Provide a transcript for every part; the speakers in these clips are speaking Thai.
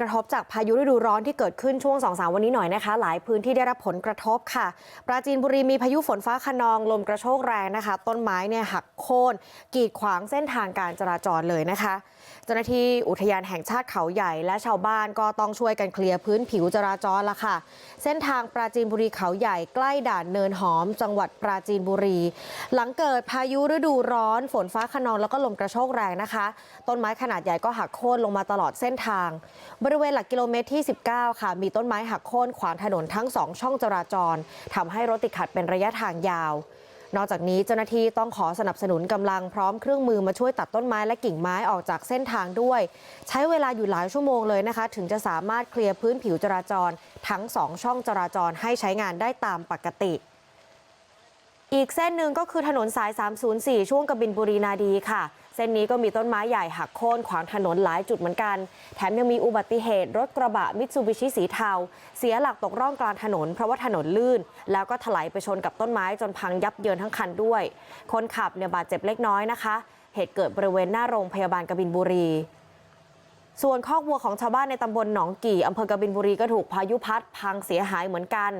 กระทบจากพายุฤดูร้อนที่เกิดขึ้นช่วง2องสาวันนี้หน่อยนะคะหลายพื้นที่ได้รับผลกระทบค่ะ ปราจีนบุรีมีพายุฝนฟ้าคะนองลมกระโชกแรงนะคะ ต้นไม้เนี่ยหักโค่นกีดขวางเส้นทางการจราจรเลยนะคะ เจ้าหน้าที่อุทยานแห่งชาติเขาใหญ่และชาวบ้านก็ต้องช่วยกันเคลียร์พื้นผิวจราจรละค่ะ เส้นทางปราจีนบุรีเขาใหญ่ใกล้ด่านเนินหอม จังหวัดปราจีนบุรี หลังเกิดพายุฤดูร้อน ฝนฟ้าคะนองแล้วก็ลมกระโชกแรงนะคะ ต้นไม้ขนาดใหญ่ก็หักโค่นลงมาตลอดเส้นทางบริเวณหลักกิโลเมตรที่19ค่ะมีต้นไม้หักโค่นขวางถนนทั้งสองช่องจราจรทำให้รถติดขัดเป็นระยะทางยาว นอกจากนี้เจ้าหน้าที่ต้องขอสนับสนุนกำลังพร้อมเครื่องมือมาช่วยตัดต้นไม้และกิ่งไม้ออกจากเส้นทางด้วย ใช้เวลาอยู่หลายชั่วโมงเลยนะคะ ถึงจะสามารถเคลียร์พื้นผิวจราจร ทั้งสองช่องจราจรให้ใช้งานได้ตามปกติอีกเส้นหนึ่งก็คือถนนสาย 304 ช่วงกบินบุรีนาดีค่ะ เส้นนี้ก็มีต้นไม้ใหญ่หักโค่นขวางถนนหลายจุดเหมือนกัน แถมยังมีอุบัติเหตุรถกระบะมิตซูบิชิสีเทา เสียหลักตกร่องกลางถนน เพราะว่าถนนลื่น แล้วก็ถลายไปชนกับต้นไม้จนพังยับเยินทั้งคันด้วย คนขับเนี่ยบาดเจ็บเล็กน้อยนะคะ เหตุเกิดบริเวณหน้าโรงพยาบาลกบินบุรี ส่วนคอกวัวของชาวบ้านในตำบลหนองกี่อำเภอกบินบุรีก็ถูกพายุพัดพังเสียหายเหมือนกัน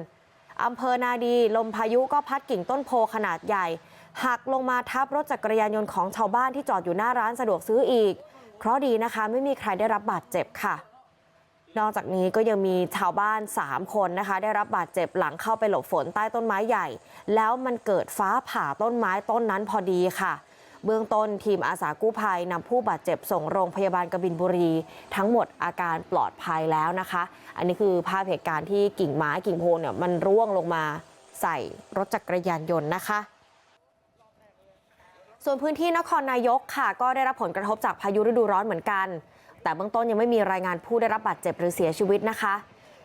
อำเภอนาดี ลมพายุก็พัดกิ่งต้นโพขนาดใหญ่ หักลงมาทับรถจักรยานยนต์ของชาวบ้านที่จอดอยู่หน้าร้านสะดวกซื้ออีกเพราะดีนะคะไม่มีใครได้รับบาดเจ็บค่ะ นอกจากนี้ก็ยังมีชาวบ้าน 3 คนนะคะ ได้รับบาดเจ็บหลังเข้าไปหลบฝนใต้ต้นไม้ใหญ่ แล้วมันเกิดฟ้าผ่าต้นไม้ต้นนั้นพอดีค่ะ เบื้องต้นทีมอาสากู้ภัยนำผู้บาดเจ็บส่งโรงพยาบาลกบินบุรี ทั้งหมดอาการปลอดภัยแล้วนะคะ อันนี้คือภาพเหตุการณ์ที่กิ่งไม้กิ่งโพนเนี่ยมันร่วงลงมาใส่รถจักรยานยนต์นะคะ ส่วนพื้นที่นครนายกค่ะก็ได้รับผลกระทบจากพายุฤดูร้อนเหมือนกัน แต่เบื้องต้นยังไม่มีรายงานผู้ได้รับบาดเจ็บหรือเสียชีวิตนะคะ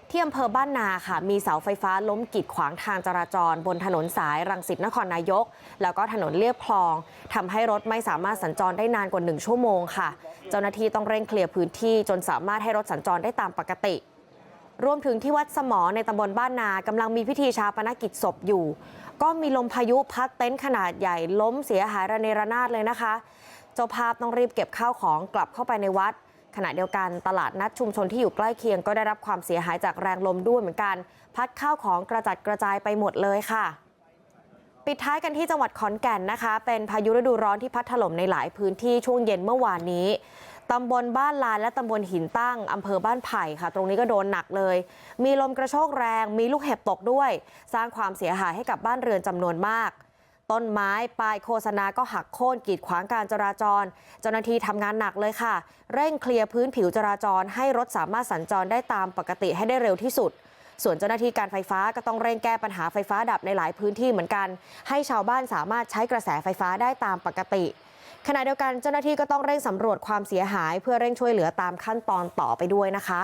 ที่อำเภอบ้านนาค่ะ มีเสาไฟฟ้าล้มกีดขวางทางจราจร บนถนนสายรังสิตนครนายก แล้วก็ถนนเลียบคลองทำให้รถไม่สามารถสัญจรได้นานกว่าหนึ่งชั่วโมงค่ะ เจ้าหน้าที่ต้องเร่งเคลียร์พื้นที่จนสามารถให้รถสัญจรได้ตามปกติ รวมถึงที่วัดสมอในตำบลบ้านนากำลังมีพิธีชาปนกิจศพอยู่ ก็มีลมพายุพัดเต็นท์ขนาดใหญ่ล้มเสียหายระเนระนาดเลยนะคะ เจ้าภาพต้องรีบเก็บข้าวของกลับเข้าไปในวัด ขณะเดียวกันตลาดนัดชุมชนที่อยู่ใกล้เคียงก็ได้รับความเสียหายจากแรงลมด้วยเหมือนกัน พัดข้าวของกระจัดกระจายไปหมดเลยค่ะ ปิดท้ายกันที่จังหวัดขอนแก่นนะคะ เป็นพายุฤดูร้อนที่พัดถล่มในหลายพื้นที่ช่วงเย็นเมื่อวานนี้ ตำบลบ้านลานและตำบลหินตั้งอำเภอบ้านไผ่ค่ะ ตรงนี้ก็โดนหนักเลย มีลมกระโชกแรง มีลูกเห็บตกด้วย สร้างความเสียหายให้กับบ้านเรือนจำนวนมาก ต้นไม้ป้ายโฆษณาก็หักโค่นกีดขวางการจราจร เจ้าหน้าที่ทำงานหนักเลยค่ะ เร่งเคลียร์พื้นผิวจราจร ให้รถสามารถสัญจรได้ตามปกติให้ได้เร็วที่สุดส่วนเจ้าหน้าที่การไฟฟ้าก็ต้องเร่งแก้ปัญหาไฟฟ้าดับในหลายพื้นที่เหมือนกัน ให้ชาวบ้านสามารถใช้กระแสไฟฟ้าได้ตามปกติ ขณะเดียวกันเจ้าหน้าที่ก็ต้องเร่งสำรวจความเสียหายเพื่อเร่งช่วยเหลือตามขั้นตอนต่อไปด้วยนะคะ